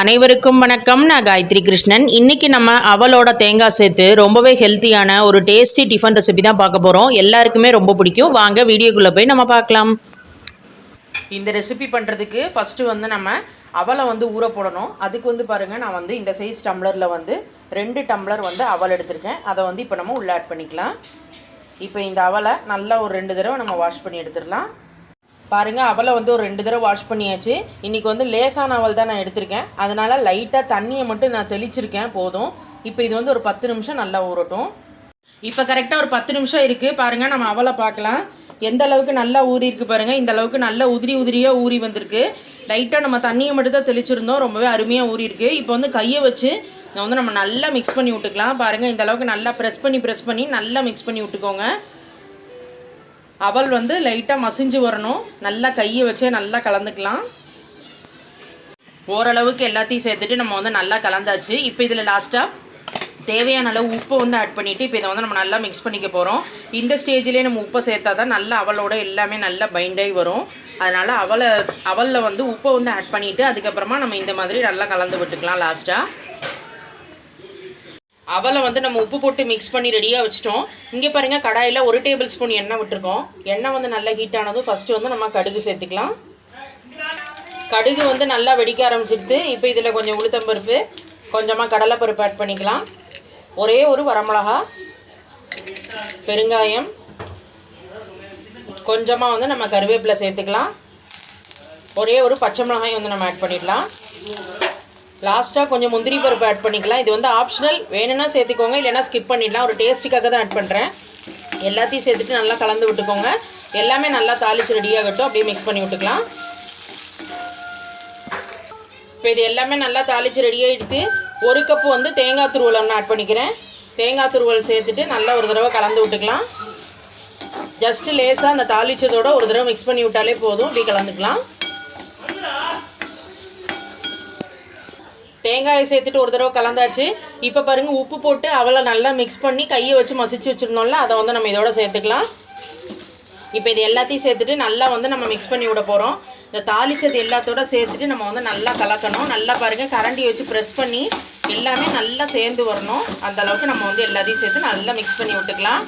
அனைவருக்கும் வணக்கம். நான் காயத்ரி கிருஷ்ணன். இன்னைக்கு நம்ம அவலோட தேங்காய் சேர்த்து ரொம்பவே ஹெல்த்தியான ஒரு டேஸ்டி டிஃபன் ரெசிபி தான் பார்க்க போகிறோம் எல்லாருக்குமே ரொம்ப பிடிக்கும். வாங்க வீடியோக்குள்ளே போய் நம்ம பார்க்கலாம். இந்த ரெசிபி பண்ணுறதுக்கு ஃபஸ்ட்டு வந்து நம்ம அவலை வந்து ஊற போடணும். அதுக்கு வந்து பாருங்கள் நான் வந்து இந்த சைஸ் டம்ளரில் வந்து ரெண்டு டம்ளர் வந்து அவல் எடுத்திருக்கேன். அதை வந்து இப்போ நம்ம உள்ளே ஆட் பண்ணிக்கலாம். இப்போ இந்த அவலை நல்லா ஒரு ரெண்டு தடவை நம்ம வாஷ் பண்ணி எடுத்துடலாம். பாருங்கள் அவலை வந்து ஒரு ரெண்டு தடவை வாஷ் பண்ணியாச்சு. இன்றைக்கி வந்து லேசான அவல் தான் நான் எடுத்திருக்கேன். அதனால் லைட்டாக தண்ணியை மட்டும் நான் தெளிச்சிருக்கேன் போதும். இப்போ இது வந்து ஒரு பத்து நிமிஷம் நல்லா ஊறட்டும். இப்போ கரெக்டாக ஒரு பத்து நிமிஷம் இருக்குது பாருங்கள் நம்ம அவலை பார்க்கலாம். எந்த அளவுக்கு நல்லா ஊறியிருக்கு பாருங்கள் இந்த அளவுக்கு நல்லா உதிரி உதிரியாக ஊறி வந்திருக்கு. லைட்டாக நம்ம தண்ணியை மட்டும் தான் தெளிச்சிருந்தோம். ரொம்பவே அருமையாக ஊறியிருக்கு இப்போ வந்து கையை வச்சு நான் வந்து நம்ம நல்லா மிக்ஸ் பண்ணி விட்டுக்கலாம். பாருங்கள் இந்த அளவுக்கு நல்லா ப்ரெஸ் பண்ணி ப்ரெஸ் பண்ணி நல்லா மிக்ஸ் பண்ணி விட்டுக்கோங்க. அவல் வந்து லைட்டாக மசிஞ்சு வரணும். நல்லா கையை வச்சே நல்லா கலந்துக்கலாம். ஓரளவுக்கு எல்லாத்தையும் சேர்த்துட்டு நம்ம வந்து நல்லா கலந்தாச்சு. இப்போ இதில் லாஸ்ட்டாக தேவையான அளவு உப்பை வந்து ஆட் பண்ணிவிட்டு இப்போ இதை வந்து நம்ம நல்லா மிக்ஸ் பண்ணிக்க போகிறோம் இந்த ஸ்டேஜ்லேயே நம்ம உப்பை சேர்த்தா தான் நல்லா அவளோட எல்லாமே நல்லா பைண்டாகி வரும். அதனால் அவளை அவலில் வந்து உப்பை வந்து ஆட் பண்ணிவிட்டு அதுக்கப்புறமா நம்ம இந்த மாதிரி நல்லா கலந்து விட்டுக்கலாம் லாஸ்ட்டாக அவலை வந்து நம்ம உப்பு போட்டு மிக்ஸ் பண்ணி ரெடியாக வச்சிட்டோம். இங்கே பாருங்கள் கடாயில் ஒரு டேபிள் ஸ்பூன் எண்ணெய் விட்டுருக்கோம். எண்ணெய் வந்து நல்லா ஹீட் ஆனதும் ஃபஸ்ட்டு வந்து நம்ம கடுகு சேர்த்துக்கலாம். கடுகு வந்து நல்லா வெடிக்க ஆரம்பிச்சிடுது இப்போ இதில் கொஞ்சம் உளுத்தம்பருப்பு கொஞ்சமாக கடலைப்பருப்பு ஆட் பண்ணிக்கலாம். ஒரே ஒரு வரமிளகா பெருங்காயம் கொஞ்சமாக வந்து நம்ம கருவேப்பிலை சேர்த்துக்கலாம். ஒரே ஒரு பச்சை மிளகாயும் வந்து நம்ம ஆட் பண்ணிடலாம். லாஸ்ட்டாக கொஞ்சம் முந்திரி பருப்பு ஆட் பண்ணிக்கலாம். இது வந்து ஆப்ஷனல் வேணும்னா சேர்த்துக்கோங்க. இல்லைன்னா ஸ்கிப் பண்ணிடலாம். ஒரு டேஸ்ட்டுக்காக தான் ஆட் பண்ணுறேன் எல்லாத்தையும் சேர்த்துட்டு நல்லா கலந்து விட்டுக்கோங்க. எல்லாமே நல்லா தாளித்து ரெடியாகட்டும் அப்படியே மிக்ஸ் பண்ணி விட்டுக்கலாம். இப்போ இது எல்லாமே நல்லா தாளித்து ரெடியாகிடுத்து ஒரு கப்பு வந்து தேங்காய் துருவல் ஒன்று ஆட் பண்ணிக்கிறேன். தேங்காய் துருவல் சேர்த்துட்டு நல்லா ஒரு தடவை கலந்து விட்டுக்கலாம். ஜஸ்ட்டு லேசாக அந்த தாளிச்சதோட ஒரு தடவை மிக்ஸ் பண்ணி விட்டாலே போதும். இப்படி கலந்துக்கலாம். தேங்காயை சேர்த்துட்டு ஒரு தடவை கலந்தாச்சு. இப்போ பாருங்கள் உப்பு போட்டு அவளை நல்லா மிக்ஸ் பண்ணி கையை வச்சு மசிச்சு வச்சுருந்தோம்ல அதை வந்து நம்ம இதோட சேர்த்துக்கலாம். இப்போ இது எல்லாத்தையும் சேர்த்துட்டு நல்லா வந்து நம்ம மிக்ஸ் பண்ணி விட போகிறோம் இந்த தாளிச்சது எல்லாத்தோட சேர்த்துட்டு நம்ம வந்து நல்லா கலக்கணும். நல்லா பாருங்கள் கரண்டி வச்சு ப்ரெஸ் பண்ணி எல்லாமே நல்லா சேர்ந்து வரணும். அந்த அளவுக்கு நம்ம வந்து எல்லாத்தையும் சேர்த்து நல்லா மிக்ஸ் பண்ணி விட்டுக்கலாம்.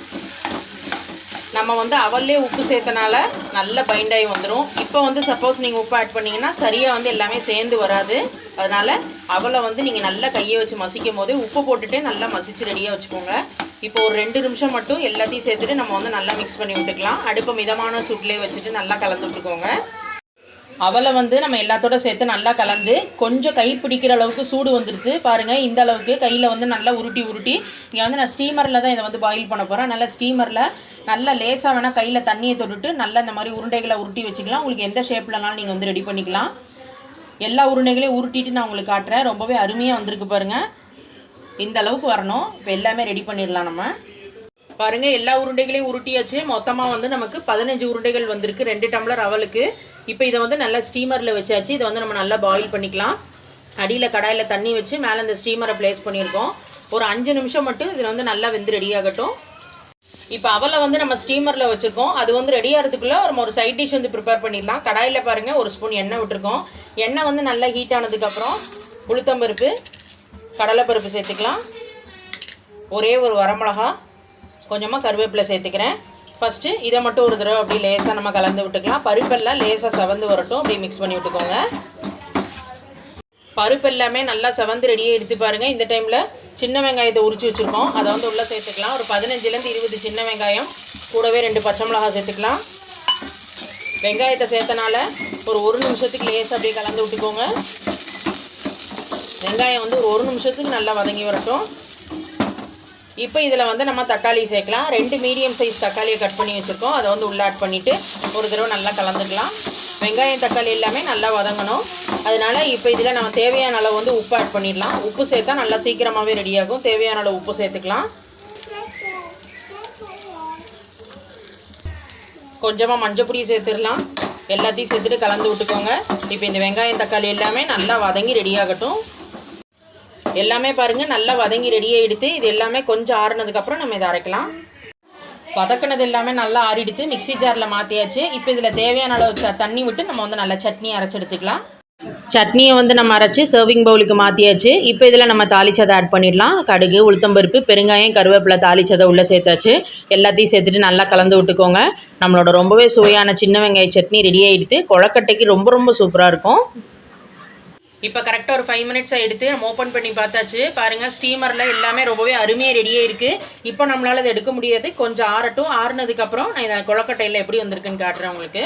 நம்ம வந்து அவல்லே உப்பு சேர்த்தனால நல்ல பைண்டாகி வந்துடும் இப்போ வந்து சப்போஸ் நீங்கள் உப்பு ஆட் பண்ணிங்கன்னா சரியாக வந்து எல்லாமே சேர்ந்து வராது. அதனால் அவலை வந்து நீங்கள் நல்லா கையை வச்சு மசிக்கும் போதே உப்பு போட்டுகிட்டே நல்லா மசிச்சு ரெடியாக வச்சுக்கோங்க. இப்போ ஒரு ரெண்டு நிமிஷம் மட்டும் எல்லாத்தையும் சேர்த்துட்டு நம்ம வந்து நல்லா மிக்ஸ் பண்ணி விட்டுக்கலாம். அடுப்பு மிதமான சூட்லேயே வச்சுட்டு நல்லா கலந்து விட்டுக்கோங்க. அவளை வந்து நம்ம எல்லாத்தோட சேர்த்து நல்லா கலந்து கொஞ்சம் கை பிடிக்கிற அளவுக்கு சூடு வந்துடுது பாருங்கள் இந்த அளவுக்கு கையில் வந்து நல்லா உருட்டி உருட்டி. இங்கே வந்து நான் ஸ்டீமரில் தான் இதை வந்து பாயில் பண்ண போகிறேன் நல்லா ஸ்டீமரில் நல்லா லேசாக வேணால் கையில் தண்ணியை தொட்டுட்டு நல்லா இந்த மாதிரி உருண்டைகளை உருட்டி வச்சுக்கலாம். உங்களுக்கு எந்த ஷேப்லனாலும் நீங்கள் வந்து ரெடி பண்ணிக்கலாம். எல்லா உருண்டைகளையும் உருட்டிட்டு நான் உங்களுக்கு காட்டுறேன். ரொம்பவே அருமையாக வந்திருக்கு பாருங்கள் இந்த அளவுக்கு வரணும். இப்போ எல்லாமே ரெடி பண்ணிடலாம் நம்ம. பாருங்கள் எல்லா உருண்டைகளையும் உருட்டியாச்சு. மொத்தமாக வந்து நமக்கு பதினஞ்சு உருண்டைகள் வந்திருக்கு. ரெண்டு டம்ளர் அவளுக்கு. இப்போ இதை வந்து நல்லா ஸ்டீமரில் வச்சாச்சு. இதை வந்து நம்ம நல்லா பாயில் பண்ணிக்கலாம். அடியில் கடாயில் தண்ணி வச்சு மேலே இந்த ஸ்டீமரை ப்ளேஸ் பண்ணியிருக்கோம். ஒரு அஞ்சு நிமிஷம் மட்டும் இதில் வந்து நல்லா வெந்து ரெடி ஆகட்டும். இப்போ அவலை வந்து நம்ம ஸ்டீமரில் வச்சுருக்கோம். அது வந்து ரெடி ஆகிறதுக்குள்ளே நம்ம ஒரு சைட் டிஷ் வந்து ப்ரிப்பேர் பண்ணிடலாம். கடாயில் பாருங்கள் ஒரு ஸ்பூன் எண்ணெய் விட்டுருக்கோம். எண்ணெய் வந்து நல்லா ஹீட் ஆனதுக்கப்புறம் உளுத்தம்பருப்பு கடலைப்பருப்பு சேர்த்துக்கலாம். ஒரே ஒரு வரமிளகா கொஞ்சமாக கருவேப்பிலை சேர்த்துக்கிறேன். ஃபஸ்ட்டு இதை மட்டும் ஒரு தடவை அப்படி லேசாக நம்ம கலந்து விட்டுக்கலாம். பருப்பெல்லாம் லேசாக செவந்து வரட்டும். அப்படியே மிக்ஸ் பண்ணி விட்டுக்கோங்க. பருப்பு எல்லாமே நல்லா செவந்து ரெடியாக எடுத்து பாருங்கள் இந்த டைமில் சின்ன வெங்காயத்தை உரிச்சு வச்சுருக்கோம். அதை வந்து உள்ளே சேர்த்துக்கலாம். ஒரு பதினஞ்சுலேருந்து இருபது சின்ன வெங்காயம். கூடவே ரெண்டு பச்சை மிளகாய் சேர்த்துக்கலாம். வெங்காயத்தை சேர்த்தனால ஒரு ஒரு நிமிஷத்துக்கு லேசாக அப்படியே கலந்து விட்டுக்கோங்க. வெங்காயம் வந்து ஒரு ஒரு நிமிஷத்துக்கு நல்லா வதங்கி வரட்டும். இப்போ இதில் வந்து நம்ம தக்காளி சேர்க்கலாம். ரெண்டு மீடியம் சைஸ் தக்காளியை கட் பண்ணி வச்சுருக்கோம். அதை வந்து உள்ளே ஆட் பண்ணிவிட்டு ஒரு தடவை நல்லா கலந்துக்கலாம். வெங்காயம் தக்காளி எல்லாமே நல்லா வதங்கணும். அதனால இப்போ இதில் நம்ம தேவையான அளவு வந்து உப்பு ஆட் பண்ணிடலாம். உப்பு சேர்த்தா நல்லா சீக்கிரமாகவே ரெடியாகும் தேவையான அளவு உப்பு சேர்த்துக்கலாம். கொஞ்சமாக மஞ்சள் சேர்த்துடலாம். எல்லாத்தையும் சேர்த்துட்டு கலந்து விட்டுக்கோங்க. இப்போ இந்த வெங்காயம் தக்காளி எல்லாமே நல்லா வதங்கி ரெடியாகட்டும் எல்லாமே பாருங்கள் நல்லா வதங்கி ரெடியாக எடுத்து இது எல்லாமே கொஞ்சம் ஆறுனதுக்கப்புறம் நம்ம இதை அரைக்கலாம். வதக்குனது எல்லாமே நல்லா ஆறிடுத்து மிக்ஸி ஜாரில் மாற்றியாச்சு இப்போ இதில் தேவையான அளவு ச- தண்ணி விட்டு நம்ம வந்து நல்லா சட்னி அரைச்சி எடுத்துக்கலாம். சட்னியை வந்து நம்ம அரைச்சி சர்விங் பவுலுக்கு மாற்றியாச்சு இப்போ இதில் நம்ம தாளிச்சதை ஆட் பண்ணிடலாம். கடுகு உளுத்தம்பருப்பு பெருங்காயம் கருவேப்பிலை தாளிச்சதை உள்ளே சேர்த்தாச்சு. எல்லாத்தையும் சேர்த்துட்டு நல்லா கலந்து விட்டுக்கோங்க. நம்மளோட ரொம்பவே சுவையான சின்ன வெங்காய சட்னி ரெடி ஆகிடுது கொழக்கட்டைக்கு ரொம்ப ரொம்ப சூப்பராக இருக்கும். இப்போ கரெக்டாக ஒரு ஃபைவ் மினிட்ஸாக எடுத்து நம்ம ஓப்பன் பண்ணி பார்த்தாச்சு. பாருங்கள் ஸ்டீமரில் எல்லாமே ரொம்பவே அருமையாக ரெடியாக இருக்குது இப்போ நம்மளால் அதை எடுக்க முடியாது. கொஞ்சம் ஆறட்டும். ஆறுனதுக்கப்புறம் நான் இதை கொழக்கட்டையில் எப்படி வந்திருக்குன்னு காட்டுறேன் உங்களுக்கு.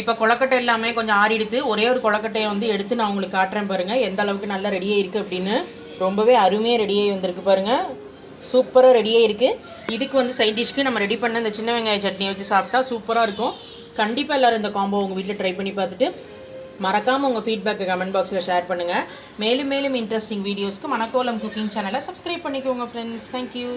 இப்போ கொழக்கட்டை எல்லாமே கொஞ்சம் ஆறிடுத்து ஒரே ஒரு கொழக்கட்டையை வந்து எடுத்து நான் உங்களுக்கு காட்டுறேன் பாருங்கள் எந்த அளவுக்கு நல்லா ரெடியாக இருக்குது அப்படின்னு. ரொம்பவே அருமையாக ரெடியாகி வந்திருக்கு பாருங்கள் சூப்பராக ரெடியாக இருக்குது இதுக்கு வந்து சைட் டிஷ்க்கு நம்ம ரெடி பண்ண இந்த சின்ன வெங்காய சட்னி வச்சு சாப்பிட்டா சூப்பராக இருக்கும். கண்டிப்பாக எல்லோரும் இந்த காம்போ உங்கள் வீட்டில் ட்ரை பண்ணி பார்த்துட்டு மறக்காமல் உங்கள் ஃபீட்பேக்கை கமெண்ட் பாக்ஸில் ஷேர் பண்ணுங்கள் மேலும் மேலும் இன்ட்ரெஸ்டிங் வீடியோஸ்க்கு மணக்கோலம் குக்கிங் சேனலை சப்ஸ்கிரைப் பண்ணிக்கோங்க ஃப்ரெண்ட்ஸ் தேங்க்யூ